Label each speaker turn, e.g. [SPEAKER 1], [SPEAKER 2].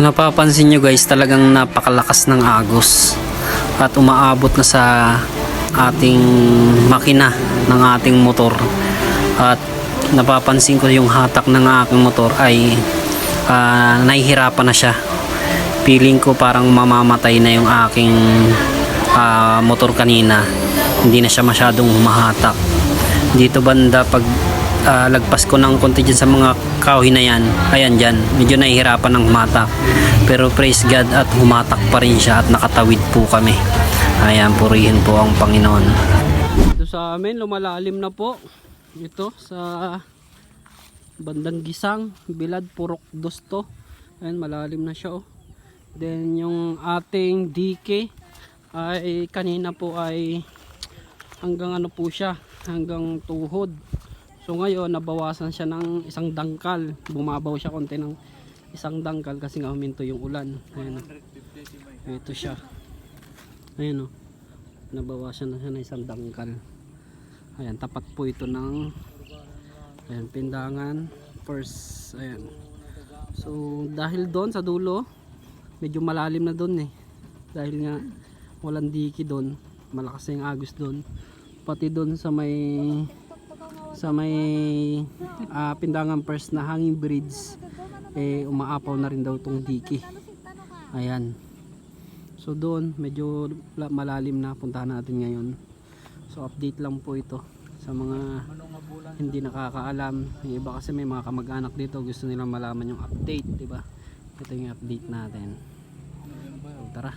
[SPEAKER 1] Napapansin nyo guys, talagang napakalakas ng agos. At umaabot na sa ating makina ng ating motor. At napapansin ko yung hatak ng aking motor ay ah, nahihirapan na siya. Feeling ko parang mamamatay na yung aking ah, motor kanina. Hindi na siya masyadong humahatak. Dito banda pag ah, lagpas ko ng konti dyan sa mga kahoy na yan. Ayan dyan. Medyo nahihirapan ng humatak pero praise God at humatak pa rin siya at nakatawid po kami. Ayan purihin po ang Panginoon. Ito sa amin lumalalim na po. Ito sa bandang gisang bilad purok dos to ayan malalim na siya oh. Then yung ating DK ay kanina po ay hanggang ano po siya hanggang tuhod so ngayon nabawasan siya ng isang dangkal. Bumabaw siya konti ng isang dangkal kasi nga huminto yung ulan. Ayan. Oh. ito siya. Ayan oh. Nabawasan na siya ng isang dangkal. Ayan tapat po ito ng ayan pindangan. First ayan. So dahil doon sa dulo medyo malalim na doon eh. Dahil nga walang diki doon. Malakas yung agos doon. Pati doon sa may sa may ah, pindangan first na hanging bridge eh umaapaw na rin daw tong diki. Ayan. So doon medyo la- malalim na puntahan natin ngayon. So update lang po ito sa mga hindi nakakaalam. Yung iba kasi may mga kamag-anak dito gusto nilang malaman yung update di ba? Ito yung update natin. So, tara